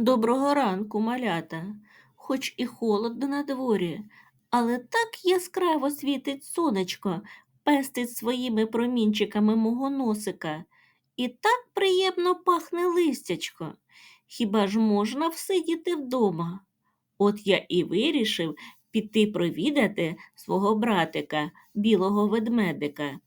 Доброго ранку, малята. Хоч і холодно на дворі, але так яскраво світить сонечко, пестить своїми промінчиками мого носика. І так приємно пахне листячко. Хіба ж можна всидіти вдома? От я і вирішив піти провідати свого братика, білого ведмедика.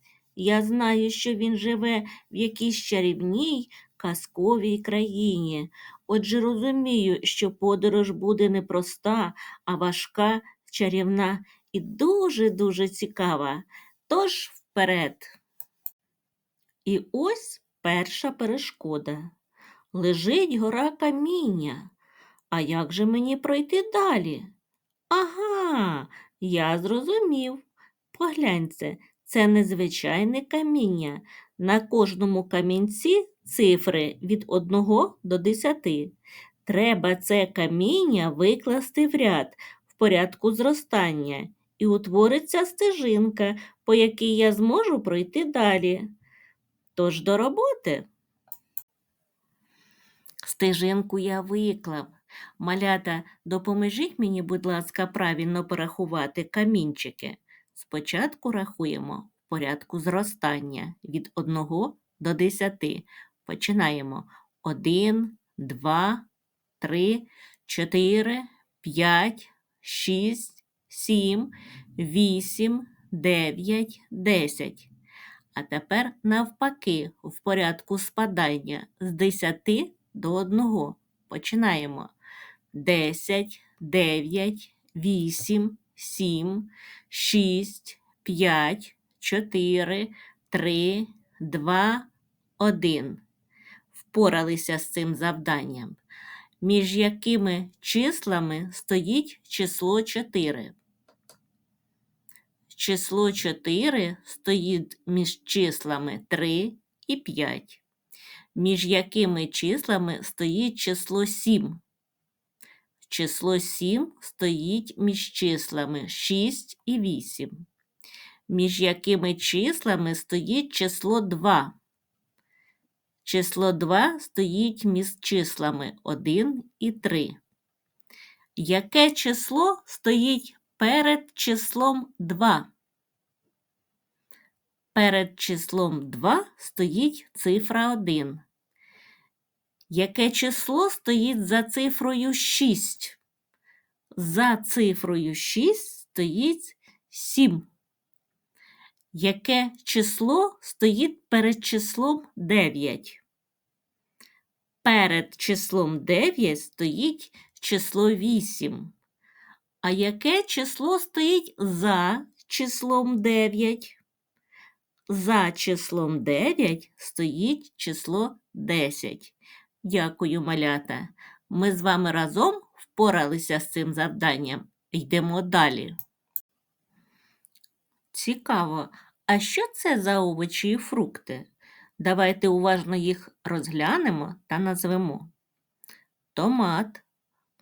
Я знаю, що він живе в якійсь чарівній казковій країні. Отже, розумію, що подорож буде не проста, а важка, чарівна і дуже-дуже цікава. Тож вперед. І ось перша перешкода. Лежить гора каміння. А як же мені пройти далі? Ага, я зрозумів. Погляньте, це незвичайне каміння. На кожному камінці цифри від 1 до 10. Треба це каміння викласти в ряд в порядку зростання, і утвориться стежинка, по якій я зможу пройти далі. Тож до роботи. Стежинку я виклав. Малята, допоможіть мені, будь ласка, правильно порахувати камінчики. Спочатку рахуємо в порядку зростання від 1 до 10. Починаємо 1, 2, 3, 4, 5, 6, 7, 8, 9, 10. А тепер навпаки, в порядку спадання з 10 до 1. Починаємо. 10, 9, 8, 7, 6, 5, 4, 3, 2, 1. Впоралися з цим завданням. Між якими числами стоїть число 4? Число 4 стоїть між числами 3 і 5. Між якими числами стоїть число 7? Число 7 стоїть між числами 6 і 8. Між якими числами стоїть число 2? Число 2 стоїть між числами 1 і 3. Яке число стоїть перед числом 2? Перед числом 2 стоїть цифра 1. Яке число стоїть за цифрою 6? За цифрою 6 стоїть 7. Яке число стоїть перед числом 9? Перед числом 9 стоїть число 8. А яке число стоїть за числом 9? За числом 9 стоїть число 10. Дякую, малята. Ми з вами разом впоралися з цим завданням. Йдемо далі. Цікаво, а що це за овочі і фрукти? Давайте уважно їх розглянемо та назвемо. Томат,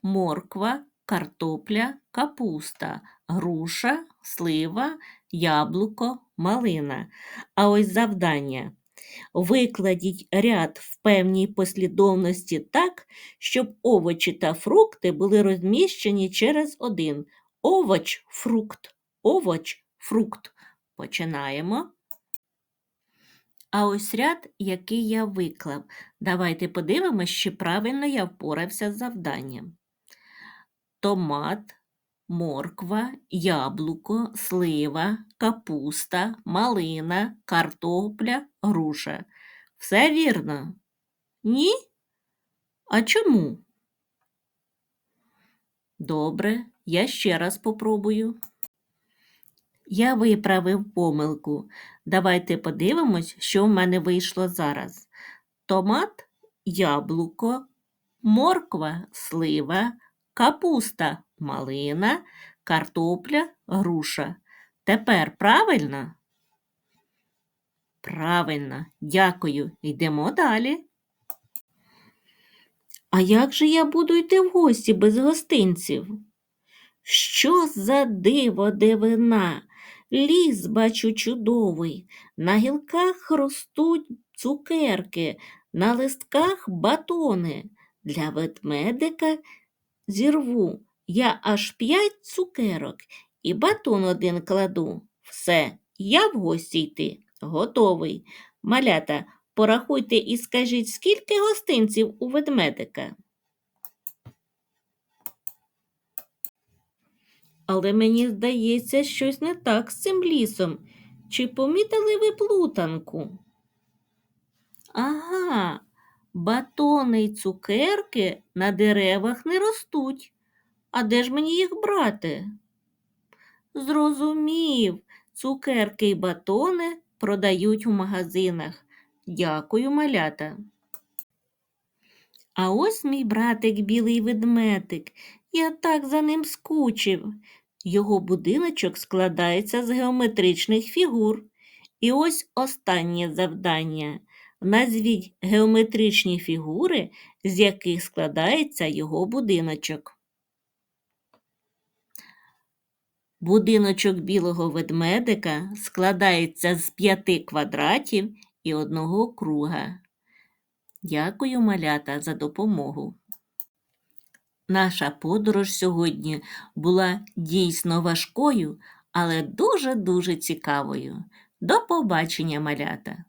морква, картопля, капуста, груша, слива, яблуко, малина. А ось завдання. Викладіть ряд в певній послідовності так, щоб овочі та фрукти були розміщені через один. Овоч, фрукт, овоч, фрукт. Починаємо. А ось ряд, який я виклав. Давайте подивимося, чи правильно я впорався з завданням. Томат, морква, яблуко, слива, капуста, малина, картопля, груша. Все вірно? Ні? А чому? Добре, я ще раз попробую. Я виправив помилку. Давайте подивимось, що в мене вийшло зараз. Томат, яблуко, морква, слива, капуста, малина, картопля, груша. Тепер правильно? Правильно, дякую. Йдемо далі. А як же я буду йти в гості без гостинців? Що за диво дивина? Ліс бачу чудовий, на гілках ростуть цукерки, на листках батони, Для ведмедика зірву я аж п'ять цукерок і батон один кладу. Все, я в гості йти, готовий. Малята, порахуйте і скажіть, скільки гостинців у ведмедика. Але мені здається, щось не так з цим лісом. Чи помітили ви плутанку? Ага, батони й цукерки на деревах не ростуть. А де ж мені їх брати? Зрозумів, цукерки й батони продають у магазинах. Дякую, малята. А ось мій братик білий ведмедик. Я так за ним скучив. Його будиночок складається з геометричних фігур. І ось останнє завдання. Назвіть геометричні фігури, з яких складається його будиночок. Будиночок білого ведмедика складається з п'яти квадратів і одного круга. Дякую, малята, за допомогу. Наша подорож сьогодні була дійсно важкою, але дуже-дуже цікавою. До побачення, малята!